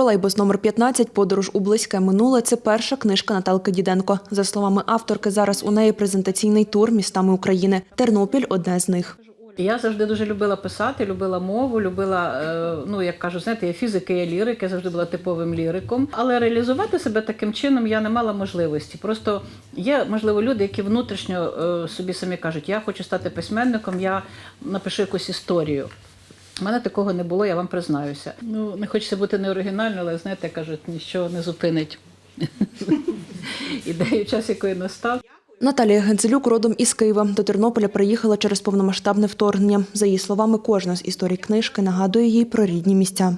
Тролейбус номер 15 Подорож у близьке минуле це перша книжка Наталки Діденко. За словами авторки, зараз у неї презентаційний тур містами України. Тернопіль одне з них. Я завжди дуже любила писати, любила мову, любила, е, ну як кажуть, знаєте, я фізика, я лірик, я завжди була типовим ліриком. Але реалізувати себе таким чином я не мала можливості. Просто є, можливо, люди, які внутрішньо е, собі самі кажуть, я хочу стати письменником, я напишу якусь історію. У мене такого не було, я вам признаюся. Ну, не хочеться бути неоригінальною, але знаєте, кажуть, нічого не зупинить ідею, час якої настав. Наталія Гензелюк родом із Києва. До Тернополя приїхала через повномасштабне вторгнення. За її словами, кожна з історій книжки нагадує їй про рідні місця.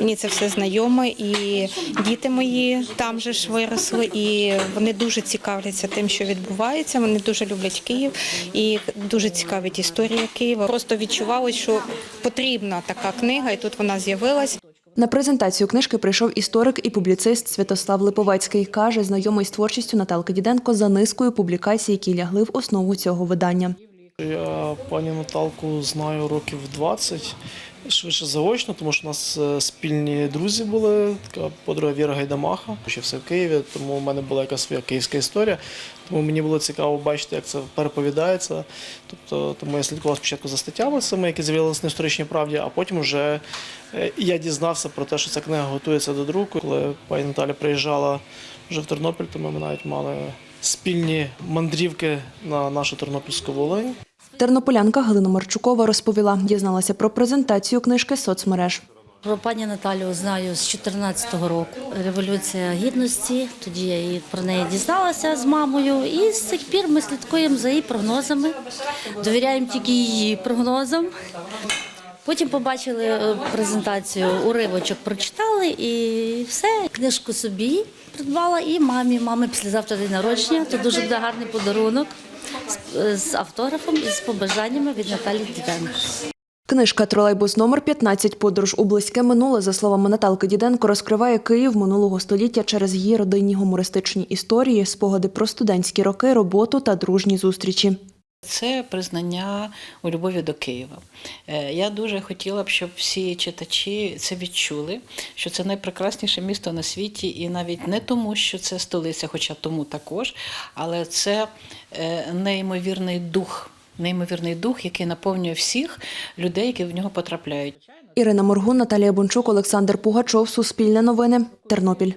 Мені це все знайоме, і діти мої там же ж виросли, і вони дуже цікавляться тим, що відбувається. Вони дуже люблять Київ і дуже цікавить історія Києва. Просто відчували, що потрібна така книга, і тут вона з'явилась. На презентацію книжки прийшов історик і публіцист Святослав Липовецький. Каже, знайомий з творчістю Наталки Діденко за низкою публікацій, які лягли в основу цього видання. Я пані Наталку знаю років 20, швидше заочно, тому що у нас е, спільні друзі були, така подруга Віра Гайдамаха, ще все в Києві, тому в мене була якась своя київська історія. Тому мені було цікаво бачити, як це переповідається. Тобто, тому я слідкував спочатку за статтями цими, які з'явилися на історичній правді, а потім вже е, я дізнався про те, що ця книга готується до друку. Коли пані Наталя приїжджала вже в Тернопіль, то ми навіть мали спільні мандрівки на нашу Тернопільську Волинь. Тернополянка Галина Марчукова розповіла, дізналася про презентацію книжки соцмереж. Про пані Наталю знаю з 14-го року. Революція гідності. Тоді я її про неї дізналася з мамою, і з цих пір ми слідкуємо за її прогнозами. Довіряємо тільки її прогнозам. Потім побачили е, презентацію, уривочок прочитали і все. Книжку собі придбала і мамі. Мами післязавтра день народження. То дуже гарний подарунок з, автографом і з побажаннями від Наталі Діденко. Книжка Тролейбус номер 15 Подорож у близьке минуле, за словами Наталки Діденко, розкриває Київ минулого століття через її родинні гумористичні історії, спогади про студентські роки, роботу та дружні зустрічі. Це признання у любові до Києва. Е, Я дуже хотіла б, щоб всі читачі це відчули, що це найпрекрасніше місто на світі, і навіть не тому, що це столиця, хоча тому також, але це е, неймовірний дух. Неймовірний дух, який наповнює всіх людей, які в нього потрапляють. Ірина Моргун, Наталія Бончук, Олександр Пугачов, Суспільне новини, Тернопіль.